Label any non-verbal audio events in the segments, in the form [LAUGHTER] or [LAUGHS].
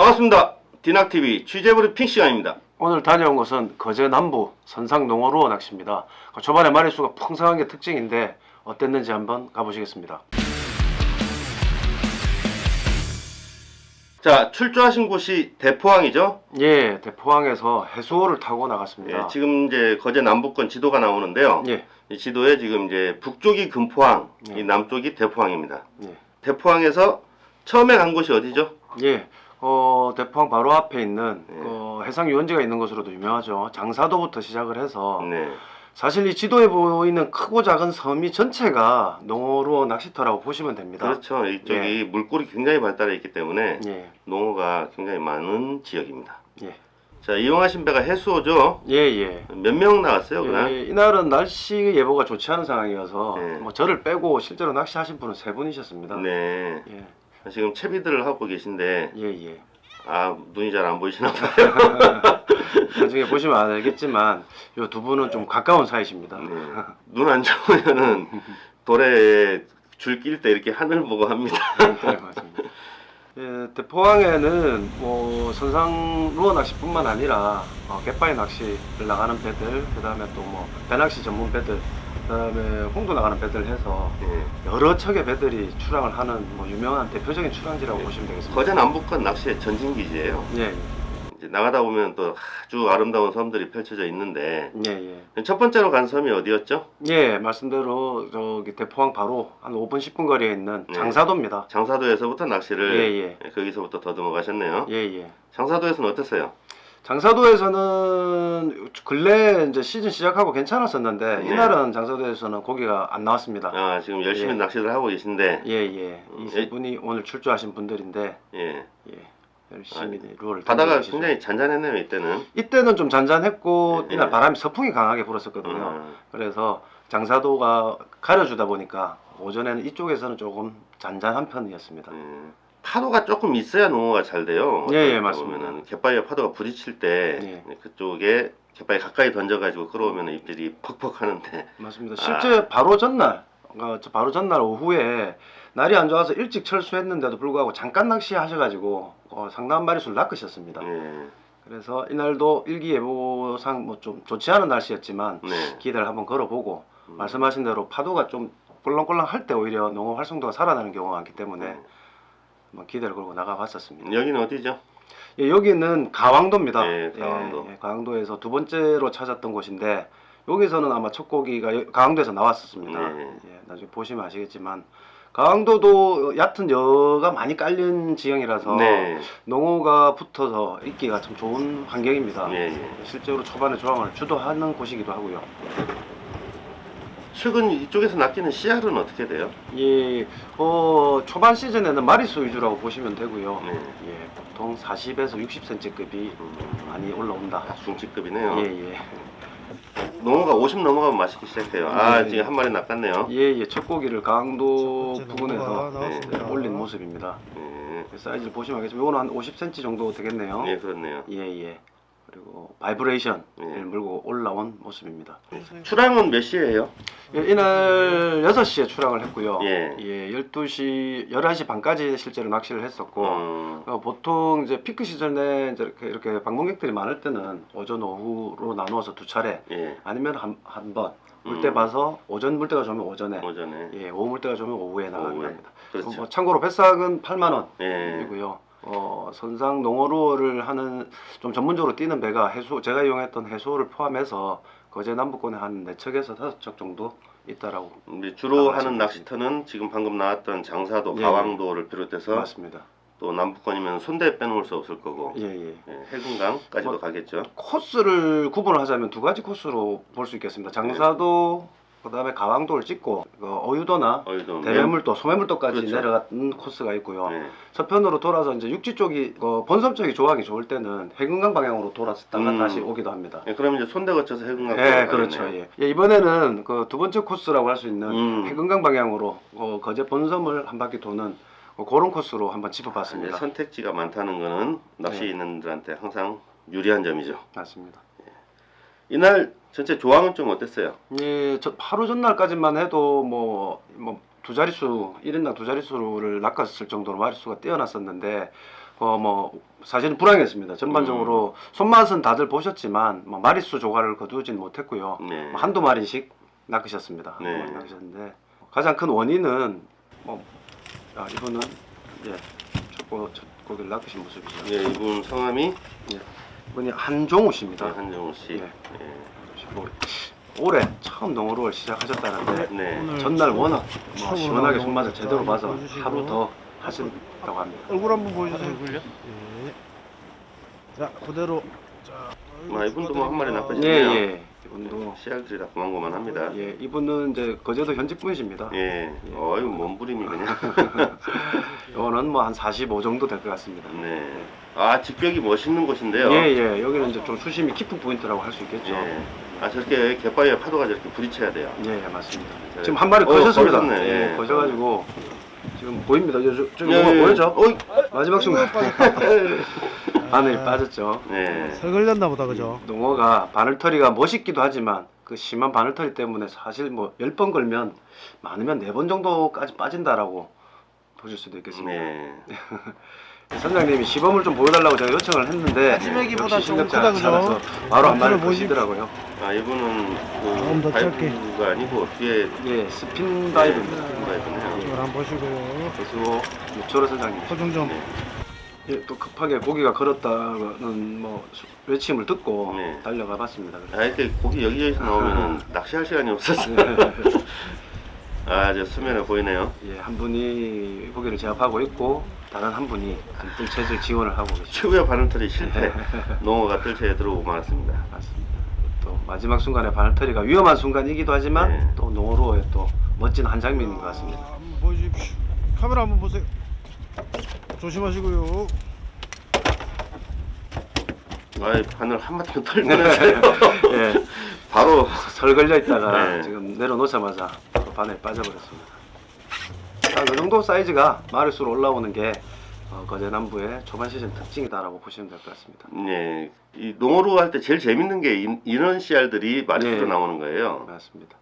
반갑습니다. 디낙TV 취재브리핑 시간입니다. 오늘 다녀온 곳은 거제 남부 선상농어로 낚시입니다. 그 초반에 마리수가 풍성한 게 특징인데 어땠는지 한번 가보시겠습니다. 자, 출조하신 곳이 대포항이죠? 예, 대포항에서 해수호를 타고 나갔습니다. 예, 지금 이제 거제 남부권 지도가 나오는데요. 예, 이 지도에 지금 이제 북쪽이 금포항, 네. 이 남쪽이 대포항입니다. 예, 대포항에서 처음에 간 곳이 어디죠? 예. 어, 대포항 바로 앞에 있는 네. 어, 해상 유원지가 있는 곳으로도 유명하죠. 장사도부터 시작을 해서 네. 사실 이 지도에 보이는 크고 작은 섬이 전체가 농어로 낚시터라고 보시면 됩니다. 그렇죠. 이쪽이 물골이 굉장히 발달해 있기 때문에 예, 농어가 굉장히 많은 지역입니다. 예, 자, 이용하신 배가 해수호죠? 예, 예. 몇 명 나왔어요, 그날? 예, 이날은 날씨 예보가 좋지 않은 상황이어서 네. 뭐 저를 빼고 실제로 낚시하신 분은 세 분이셨습니다. 네. 예, 지금 채비들을 하고 계신데 예, 예. 아 눈이 잘 안 보이시나 봐요. [LAUGHS] 나중에 보시면 알겠지만 이두 분은 좀 가까운 사이십니다. 네. 눈안 좋으면은 돌에 줄 낄 때 이렇게 하늘 보고 합니다. 네, 맞습니다. 예, 대 포항에는 뭐 선상 루어 낚시뿐만 아니라 어, 갯바위 낚시를 나가는 배들, 그다음에 또 뭐 배낚시 전문 배들, 그다음에 홍도 나가는 배들 해서 네. 여러 척의 배들이 출항을 하는 뭐 유명한 대표적인 출항지라고 네. 보시면 되겠습니다. 거제 남북권 낚시의 전진기지예요. 예, 이제 나가다 보면 또 아주 아름다운 섬들이 펼쳐져 있는데 예, 예. 첫 번째로 간 섬이 어디였죠? 예, 말씀대로 저기 대포항 바로 한 5분 10분 거리에 있는 네. 장사도입니다. 장사도에서부터 낚시를 예, 예. 거기서부터 더듬어 가셨네요. 예, 예. 장사도에서는 어땠어요? 장사도에서는 근래 이제 시즌 시작하고 괜찮았었는데 네. 이날은 장사도에서는 고기가 안 나왔습니다. 아 지금 열심히 예. 낚시를 하고 계신데 예, 예. 음, 이세 예. 분이 오늘 출조하신 분들인데 예. 예. 열심히 룰을 바다가 계시죠. 굉장히 잔잔했네요 이때는. 이때는 좀 잔잔했고 예. 이날 바람이 서풍이 강하게 불었었거든요. 음, 그래서 장사도가 가려주다 보니까 오전에는 이쪽에서는 조금 잔잔한 편이었습니다. 음. 파도가 조금 있어야 농어가 잘 돼요. 예, 예, 맞습니다. 보면은 갯바위에 파도가 부딪힐 때 예. 그쪽에 갯바위 가까이 던져가지고 끌어오면 입질이 퍽퍽 하는데 맞습니다. 아. 실제 바로 전날, 어, 저 바로 전날 오후에 날이 안 좋아서 일찍 철수했는데도 불구하고 잠깐 낚시하셔가지고 어, 상당한 마리수를 낚으셨습니다. 예. 그래서 이날도 일기예보상 뭐 좀 좋지 않은 날씨였지만 네. 기대를 한번 걸어보고 음. 말씀하신 대로 파도가 좀 꼴랑꼴랑 할때 오히려 농어 활성도가 살아나는 경우가 많기 때문에 음. 한번 기대를 걸고 나가봤었습니다. 여기는 어디죠? 예, 여기는 가왕도입니다. 네, 강원도. 예, 예, 강원도에서 두 번째로 찾았던 곳인데 여기서는 아마 첫 고기가 여- 강원도에서 나왔었습니다. 네. 예, 나중에 보시면 아시겠지만 강원도도 얕은 여가 많이 깔린 지형이라서 네. 농어가 붙어서 있기가 참 좋은 환경입니다. 예, 예. 실제로 초반에 조항을 주도하는 곳이기도 하고요. 최근 이쪽에서 낚이는 씨알은 어떻게 돼요? 예, 어, 초반 시즌에는 마리수 위주라고 보시면 되고요. 네. 예, 보통 40에서 60cm급이 음, 많이 올라온다. 중치급이네요. 예, 예. 농어가 50 넘어가면 맛있기 시작해요. 아 네. 지금 한 마리 낚았네요. 예, 예, 첫 고기를 강도 첫 번째 부근에서 농어가 네, 나왔습니다. 올린 모습입니다. 예. 그 사이즈를 보시면 알겠지만 이거는 한 50cm 정도 되겠네요. 예, 그렇네요. 예, 예. 그리고 바이브레이션을 예. 물고 올라온 모습입니다. 출항은 몇 시에요? 예, 이날 6시에 출항을 했고요. 예. 예, 12시, 11시 반까지 실제로 낚시를 했었고, 음, 어, 보통 이제 피크 시즌에 이제 이렇게, 이렇게 방문객들이 많을 때는 오전, 오후로 나누어서 두 차례, 예. 아니면 한, 한 번, 물때 음. 봐서 오전 물때가 좋으면 오전에, 오전에. 예, 오후 물때가 좋으면 오후에 나가긴 오후에. 합니다. 그렇죠. 뭐 참고로 뱃삭은 8만 예. 원이고요. 어, 선상 농어루어를 하는 좀 전문적으로 뛰는 배가 해수 제가 이용했던 해수를 포함해서 거제 남부권에 한 4척에서 5척 정도 있다라고 우리 주로 아, 하는. 낚시터는 지금 방금 나왔던 장사도, 예, 가왕도를 비롯해서 맞습니다. 또 남북권이면 손대 빼놓을 수 없을 거고 예, 예. 예, 해군강까지도 뭐, 가겠죠. 코스를 구분을 하자면 두 가지 코스로 볼 수 있겠습니다. 장사도 그 다음에 가왕도를 찍고 그 어유도나 어이도 대매물도, 소매물도까지 그렇죠. 내려가는 코스가 있고요. 네. 서편으로 돌아서 이제 육지 쪽이 어, 본섬 쪽이 조항이 좋을 때는 해금강 방향으로 돌았다가 음. 다시 오기도 합니다. 예, 그러면 이제 손대 거쳐서 해군강. 예, 그렇죠. 예. 예, 이번에는 그 두 번째 코스라고 할 수 있는 음. 해금강 방향으로 어, 거제 본섬을 한 바퀴 도는 어, 그런 코스로 한번 예, 짚어봤습니다. 선택지가 많다는 거는 낚시 네. 있는들한테 항상 유리한 점이죠. 맞습니다. 이날 전체 조항은 좀 어땠어요? 예, 저 하루 전날까지만 해도 뭐, 뭐, 두 자릿수, 1인당 두 자릿수를 낚았을 정도로 마리수가 뛰어났었는데, 어 뭐 사실은 불황이었습니다. 전반적으로 손맛은 다들 보셨지만 뭐 마리수 조과를 거두진 못했고요. 네. 뭐 한두 마리씩 낚으셨습니다. 한두 네. 마리 낚으셨는데 가장 큰 원인은 뭐 아, 이분은 예, 첫고 첫 고기를 낚으신 모습이죠. 네, 이분 성함이 예. 이분이 한종우 씨입니다. 네, 한정우 씨. 네. 네. 뭐 올해 처음 농어를 시작하셨다는데 네. 오늘 전날 워낙 뭐 시원하게 손맛을 제대로 자, 봐서. 하루 더 하신다고 합니다. 얼굴 한번 보여주세요. 얼굴요? 예. 자 그대로. 자. 아, 이분도 뭐 한 마리 예, 낚으시네요. 예. 이분도 씨알들이 다 고만고만 합니다. 예, 이분은 이제 거제도 현직 분이십니다. 예. 어유 몸부림이 그냥. [LAUGHS] 이거는 뭐 한 45 정도 될 것 같습니다. 네. 아 직벽이 멋있는 곳인데요. 예, 예. 여기는 이제 좀 수심이 깊은 포인트라고 할 수 있겠죠. 예. 아 저렇게 갯바위에 파도가 저렇게 부딪혀야 돼요. 예, 예, 맞습니다. 네. 지금 한 마리 어, 거셨습니다. 거셨네, 예, 예. 거셔가지고 지금 보입니다. 저, 저, 저기 예, 뭐가 예. 보여죠? 어이. 마지막 순간 [LAUGHS] 바늘이 아, 빠졌죠. 네. 설 걸렸나 보다 그죠? 농어가 바늘털이가 멋있기도 하지만 그 심한 바늘털이 때문에 사실 뭐 10번 걸면 많으면 4번 정도까지 빠진다라고 보실 수도 있겠습니다. 네. [LAUGHS] 선장님이 시범을 좀 보여달라고 제가 요청을 했는데 마지막이보다 역시 조금 실력자 크다, 그죠? 않아서 바로 한 마리 보시- 보시더라고요. 아 이분은 조금 그더 짧게. 다이브가 아니고 뒤에 예, 스핀 다이브입니다. 스핀 다이브네요. 이걸 한번 보시고요. 그래서 유초로 선장님. 소중 좀. 네. 예, 또 급하게 고기가 걸었다는 뭐 수- 외침을 듣고 네. 달려가 봤습니다. 아 이렇게 고기 여기저기서 나오면은 낚시할 시간이 없었어요. [LAUGHS] 아 저 수면에 보이네요. 예, 한 분이 고기를 제압하고 있고 다른 한 분이 뜰 채질 지원을 하고 계십니다. 최후의 바늘털이 실패. [LAUGHS] 농어가 뜰채에 들어오고 말았습니다. 맞습니다. 또 마지막 순간에 바늘털이가 위험한 순간이기도 하지만 네. 또 농어로의 또 멋진 한 장면인 것 같습니다. 아, 한번 보여주십시오. 카메라 한번 보세요. 조심하시고요. 아 바늘 한 마디만 털면서요. 예, 바로 설 걸려 있다가 네. 지금 내려놓자마자 바로 바늘이 빠져버렸습니다. 자, 그 정도 사이즈가 마리수로 올라오는 게 어, 거제 남부의 초반 시즌 특징이다라고 보시면 될 것 같습니다. 네, 이 농어로 할 때 제일 재밌는 게 이- 이런 씨알들이 마리수로 네. 나오는 거예요. 맞습니다.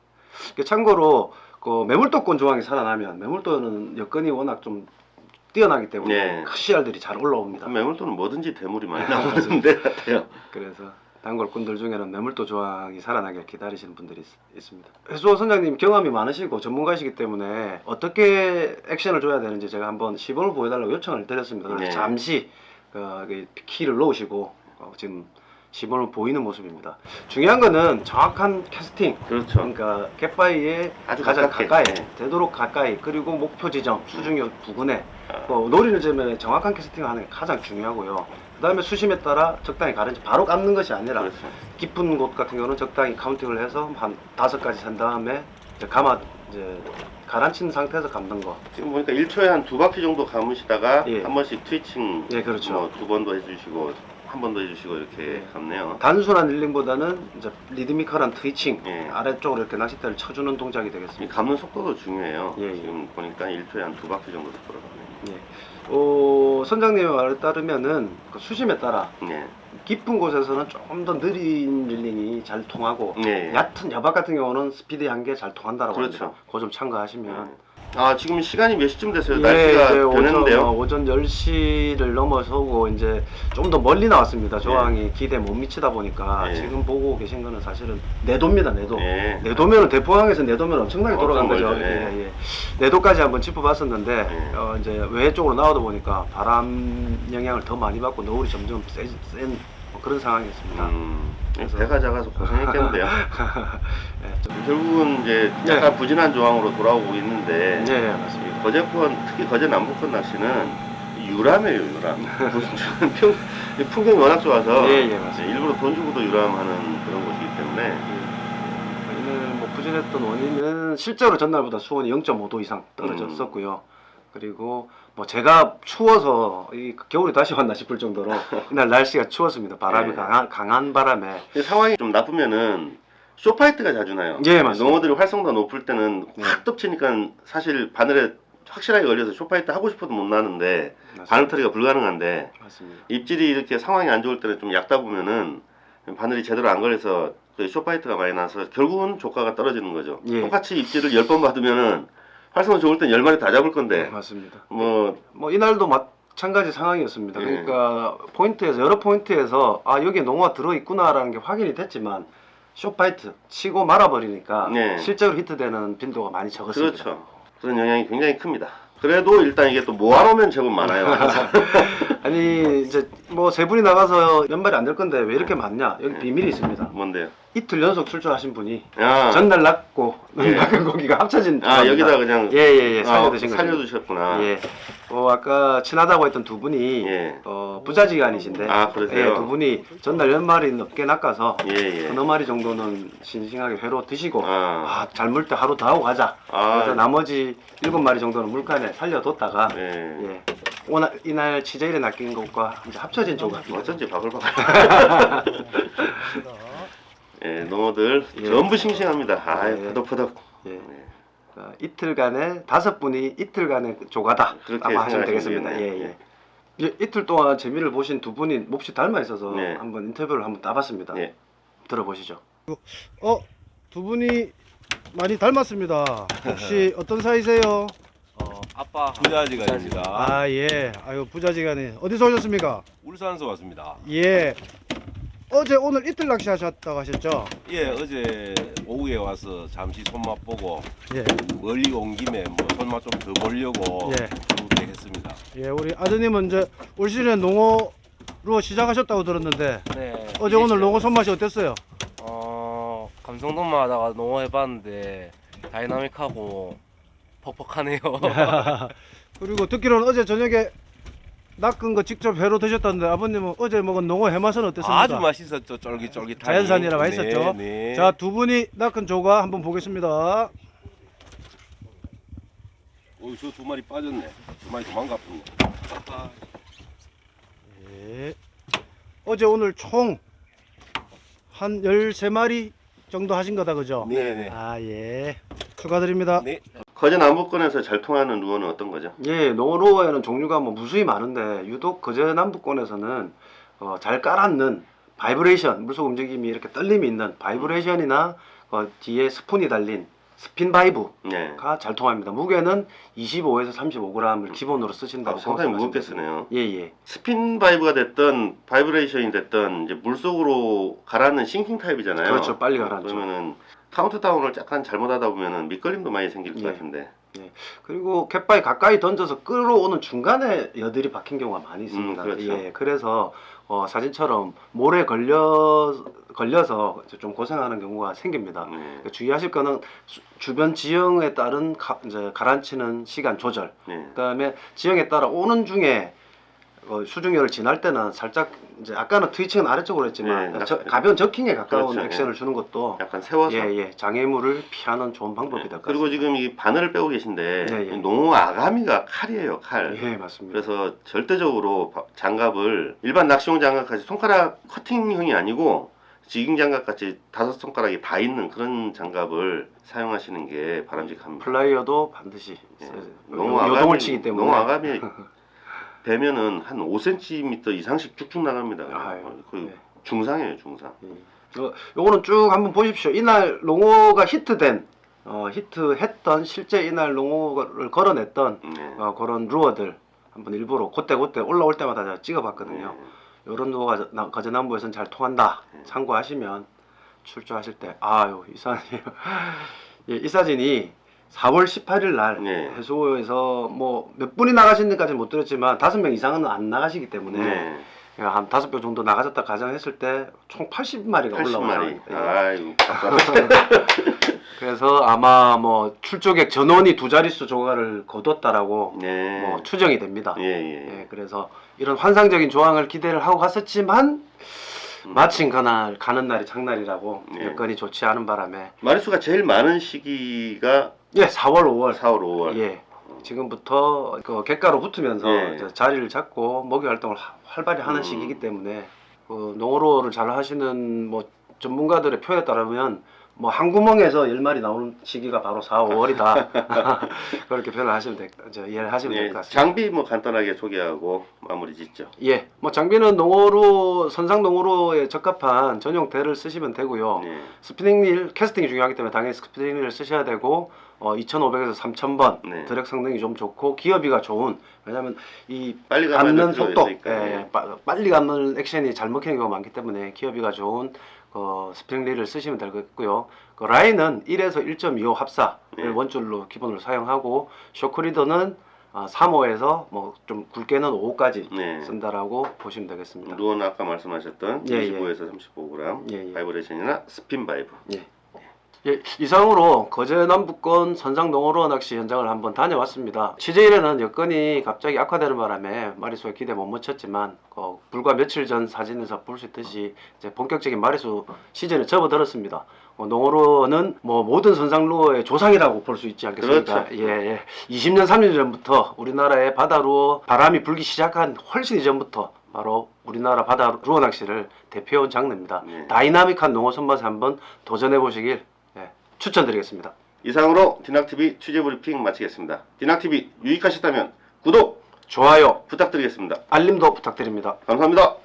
그 참고로 그 매물도권 조항이 살아나면 매물도는 여건이 워낙 좀 뛰어나기 때문에 네. 큰 씨알들이 잘 올라옵니다. 매물도는 뭐든지 대물이 많이 [LAUGHS] 나오는 데 같아요. 그래서 단골꾼들 중에는 매물도 조항이 살아나길 기다리시는 분들이 있, 습니다 해수호 선장님 경험이 많으시고 전문가시기 때문에 어떻게 액션을 줘야 되는지 제가 한번 시범을 보여달라고 요청을 드렸습니다. 그래서 네. 잠시 어, 그 키를 놓으시고 어, 지금 시범을 보이는 모습입니다. 중요한 거는 정확한 캐스팅, 그렇죠. 그러니까 갯바위에 아주 가장 가깝게. 가까이, 네. 되도록 가까이, 그리고 목표 지점, 수중요 부근에 아. 뭐 노리는 점에 정확한 캐스팅하는 게 가장 중요하고요. 그다음에 수심에 따라 적당히 가른지 바로 감는 것이 아니라 그렇죠. 깊은 곳 같은 경우는 적당히 카운팅을 해서 한 다섯 가지 산 다음에 이제 감아 이제 가라앉힌 상태에서 감는 거. 지금 보니까 1초에 한 두 바퀴 정도 감으시다가 예. 한 번씩 트위칭 예, 그렇죠. 뭐 두 번도 해주시고 한 번 더 해주시고 이렇게 예. 감네요. 단순한 릴링보다는 이제 리드미컬한 트위칭 예. 아래쪽으로 이렇게 낚싯대를 쳐주는 동작이 이 되겠습니다. 감는 속도도 중요해요. 예, 예. 지금 보니까 1초에 한 두 바퀴 정도 돌아가네요. 예. 어, 선장님의 말에 따르면은 그 수심에 따라 네. 깊은 곳에서는 조금 더 느린 릴링이 잘 통하고 네. 얕은 여박 같은 경우는 스피드 한게 잘 통한다라고 그렇죠. 합니다. 그거 좀 참고하시면. 아 지금 시간이 몇 시쯤 됐어요? 예, 날씨가 예, 변했는데요. 오전, 오전 10시를 넘어서고 이제 좀 더 멀리 나왔습니다. 조항이 기대에 못 미치다 보니까 예. 지금 보고 계신 거는 사실은 내도입니다. 내도. 예. 내도면은 대포항에서 내도면 엄청나게 돌아간 거죠. 멀죠, 예. 예, 예. 내도까지 한번 짚어봤었는데 예. 어, 이제 외 쪽으로 나오다 보니까 바람 영향을 더 많이 받고 노을이 점점 센, 센 뭐 그런 상황이었습니다. 음, 그래서- 배가 작아서 고생했겠는데요. [LAUGHS] 예, 좀, 결국은 이제 약간 부진한 조항으로 돌아오고 있는데 예, 예, 맞습니다. 이 거제권 특히 거제 남부권 낚시는 유람이에요 유람. 무슨 [LAUGHS] 평 이 풍경이 워낙 좋아서 예, 예, 맞습니다. 일부러 돈 주고도 유람하는 그런 곳이기 때문에 저희는 뭐 부진했던 원인은 실제로 전날보다 수온이 0.5도 이상 떨어졌었고요. 그리고 뭐 제가 추워서 이 겨울이 다시 왔나 싶을 정도로 [LAUGHS] 이날 날씨가 추웠습니다. 바람이 네. 강한, 강한 바람에 이 상황이 좀 나쁘면은 쇼파이트가 자주 나요. 예, 맞습니다. 농어들이 활성도 높을 때는 네. 확 덮치니까 사실 바늘에 확실하게 걸려서 쇼파이트 하고 싶어도 못 나는데 맞습니다. 바늘터리가 불가능한데 맞습니다. 입질이 이렇게 상황이 안 좋을 때는 좀 얕다 보면은 바늘이 제대로 안 걸려서 그 쇼파이트가 많이 나서 결국은 조가가 떨어지는 거죠. 예. 똑같이 입질을 10번 받으면은 활성도 좋을 땐 10마리 다 잡을 네, 건데 맞습니다. 뭐 뭐 이날도 마찬가지 상황이었습니다. 예. 그러니까 포인트에서 여러 포인트에서 아 여기에 농어가 들어 있구나라는 게 확인이 됐지만 쇼파이트 치고 말아버리니까 네. 실제로 히트되는 빈도가 많이 적었습니다. 그렇죠. 그런 영향이 굉장히 큽니다. 그래도 일단 이게 또 모아놓으면 제법 많아요. [LAUGHS] 아니 이제 뭐 세 분이 나가서 연말이 안 될 건데 왜 이렇게 많냐? 여기 네. 비밀이 있습니다. 뭔데요? 이틀 연속 출조하신 분이 아, 전날 낳고 예. 낳은 고기가 합쳐진 아 조합입니다. 여기다 그냥 예예예 아, 살려드신 거죠. 살려두셨구나. 예. 어 아까 친하다고 했던 두 분이 예. 어 부자지간이신데 아, 그러세요? 예, 두 분이 전날 열 마리 넘게 낚아서 예, 예. 서너 마리 정도는 싱싱하게 회로 드시고 아. 아 잘 물 때 하루 더 하고 가자. 아. 그래서 나머지 일곱 마리 정도는 물간에 살려뒀다가 예. 예. 오늘 이날 치제일에 낚인 것과 이제 합쳐진 조각. 어쩐지 바글바글. [LAUGHS] 예, 농어들 예. 전부 싱싱합니다. 아, 예. 퍼덕퍼덕. 예. 네. 어, 이틀간에 다섯 분이 이틀간의 조가다. 그렇게 아마 하시면 되겠습니다. 예, 되겠네요. 예. 예, 이틀 동안 재미를 보신 두 분이 몹시 닮아 있어서 네. 한번 인터뷰를 한번 따봤습니다. 예. 들어보시죠. 어, 두 분이 많이 닮았습니다. 혹시 [LAUGHS] 어떤 사이세요? 어, 아빠 부자지간입니다. 아, 예. 아유, 부자지간에. 어디서 오셨습니까? 울산에서 왔습니다. 예. 어제 오늘 이틀 낚시하셨다고 하셨죠? 예, 어제 오후에 와서 잠시 손맛 보고 예. 멀리 온 김에 뭐 손맛 좀 더 보려고 예. 그렇게 했습니다. 예, 우리 아드님은 이제 올 시즌에 농어로 시작하셨다고 들었는데 네. 어제 오늘 농어 손맛이 어땠어요? 어 감성돔만 하다가 농어 해봤는데 다이나믹하고 퍽퍽하네요. [LAUGHS] 그리고 듣기로는 어제 저녁에 낚은 거 직접 회로 드셨다는데 아버님은 어제 먹은 농어 해맛은 어땠습니까? 아주 맛있었죠, 쫄깃쫄깃하니. 자연산이라고 네, 했었죠. 네. 자, 두 분이 낚은 조가 한번 보겠습니다. 어, 저두 마리 빠졌네. 두 마리 도망갔군요. 예. 어제 오늘 총 한 13마리 정도 하신 거다 그죠? 네, 네. 아, 예. 축하드립니다. 네. 거제 남부권에서 잘 통하는 루어는 어떤 거죠? 예, 농어로에는 종류가 뭐 무수히 많은데 유독 거제 남부권에서는 어, 잘 깔았는 바이브레이션 물속 움직임이 이렇게 떨림이 있는 바이브레이션이나 어, 뒤에 스푼이 달린 스핀 바이브가 네. 잘 통합니다. 무게는 25에서 35g을 기본으로 쓰신다고 아, 상당히 무겁게. 쓰네요. 예, 예. 스핀 바이브가 됐던 바이브레이션이 됐던 이제 물속으로 가라앉는 싱킹 타입이잖아요. 그렇죠, 빨리 가라앉죠. 그러면은 카운트다운을 약간 잘못하다 보면은 미끌림도 많이 생길 것 예. 같은데. 그리고 갯바위 가까이 던져서 끌어오는 중간에 여들이 박힌 경우가 많이 있습니다. 음, 그렇죠. 예, 그래서 어, 사진처럼 모래 걸려 걸려서 좀 고생하는 경우가 생깁니다. 네. 그러니까 주의하실 거는 수- 주변 지형에 따른 가, 이제 가라앉히는 시간 조절. 네. 그다음에 지형에 따라 오는 중에 어, 수중열을 지날 때는 살짝 이제 아까는 트위칭은 아래쪽으로 했지만 네, 저- 약- 가벼운 저킹에 가까운 그렇죠, 액션을 주는 것도 약간 세워서. 예, 예, 장애물을 피하는 좋은 방법이 네. 될것 그리고. 지금 이 바늘을 빼고 계신데 예, 예. 농어 아가미가 칼이에요, 칼. 예, 맞습니다. 그래서 절대적으로 바- 장갑을 일반 낚시용 장갑같이 손가락 커팅형이 아니고 지깅 장갑 같이 다섯 손가락이 다 있는 그런 장갑을 사용하시는 게 바람직합니다. 플라이어도 반드시 예. 농어 요동을 아가미, 치기 때문에 농어 아가미 [LAUGHS] 되면은 한 5cm 이상씩 쭉쭉 나갑니다. 아유, 어, 거의 네. 중상이에요, 중상. 요, 요거는 쭉 한번 보십시오. 이날 농어가 히트된 어, 히트했던 실제 이날 농어를 걸어냈던 네. 어, 그런 루어들 한번 일부러 그때 그때 올라올 때마다 제가 찍어봤거든요. 네. 이런 루어가 나- 거제남부에서는 잘 통한다. 네. 참고하시면 출조하실 때 아유 이 사진 [LAUGHS] 예, 이 사진이 4월 18일 날 네. 해수에서 뭐 몇 분이 나가시는지까지는 못 들었지만 다섯 명 이상은 안 나가시기 때문에 네. 한 다섯 명 정도 나가셨다 가정했을 때 총 80마리가 올라온 80마리. 상황입니다. 예. 아이고. [LAUGHS] 그래서 아마 뭐 출조객 전원이 두 자릿수 조가를 거뒀다라고 네. 뭐 추정이 됩니다. 예, 예. 예, 그래서 이런 환상적인 조항을 기대를 하고 갔었지만 음. 마침 그날 가는 날이 장날이라고 예. 여건이 좋지 않은 바람에 마리수가 제일 많은 시기가 예 4월 5월 4월, 5월. 예 지금부터 그 객가로 붙으면서 예. 이제 자리를 잡고 먹이 활동을 하- 활발히 하는 음. 시기이기 때문에 그 농어로를 잘 하시는 뭐 전문가들의 표에 따르면 뭐 한 구멍에서 열 마리 나오는 시기가 바로 4, 5월이다 [LAUGHS] 그렇게 표현을 하시면 될, 저 이해를 하시면 될 예, 것 같습니다. 장비 뭐 간단하게 소개하고 마무리 짓죠. 예, 뭐 장비는 농어로 선상 농어로에 적합한 전용 대를 쓰시면 되고요. 네. 스피닝 릴 캐스팅이 중요하기 때문에 당연히 스피닝 릴을 쓰셔야 되고 어, 2,500에서 3,000번 네. 드랙 성능이 좀 좋고 기어비가 좋은 왜냐하면 이 빨리 감는 속도, 있으니까. 예, 빠- 빨리 감는 액션이 잘 먹히는 경우가 많기 때문에 기어비가 좋은 어, 스프링리를 쓰시면 되겠고요. 그 라인은 1에서 1.25 합사를 네. 원줄로 기본으로 사용하고 쇼크리더는 어, 3호에서 뭐 좀 굵게는 5호까지 네. 쓴다라고 보시면 되겠습니다. 루어는 아까 말씀하셨던 예, 예. 25에서 35g 예, 예. 바이브레이션이나 스핀 바이브. 예, 이상으로 거제 남부권 선상 농어로 낚시 현장을 한번 다녀왔습니다. 취재일에는 여건이 갑자기 악화되는 바람에 마리수가 기대 못 미쳤지만 어, 불과 며칠 전 사진에서 볼 수 있듯이 이제 본격적인 마리수 시즌에 접어들었습니다. 어, 농어로는 뭐 모든 선상루어의 조상이라고 볼 수 있지 않겠습니까? 그렇죠. 예, 예. 20년, 30년 전부터 우리나라의 바다로 바람이 불기 시작한 훨씬 이전부터 바로 우리나라 바다 루어 낚시를 대표해온 장르입니다. 네. 다이나믹한 농어 손맛에 한번 도전해 보시길 예, 추천드리겠습니다. 이상으로 디낙TV 취재 브리핑 마치겠습니다. 디낙TV 유익하셨다면 구독 좋아요, 부탁드리겠습니다. 알림도 부탁드립니다. 감사합니다.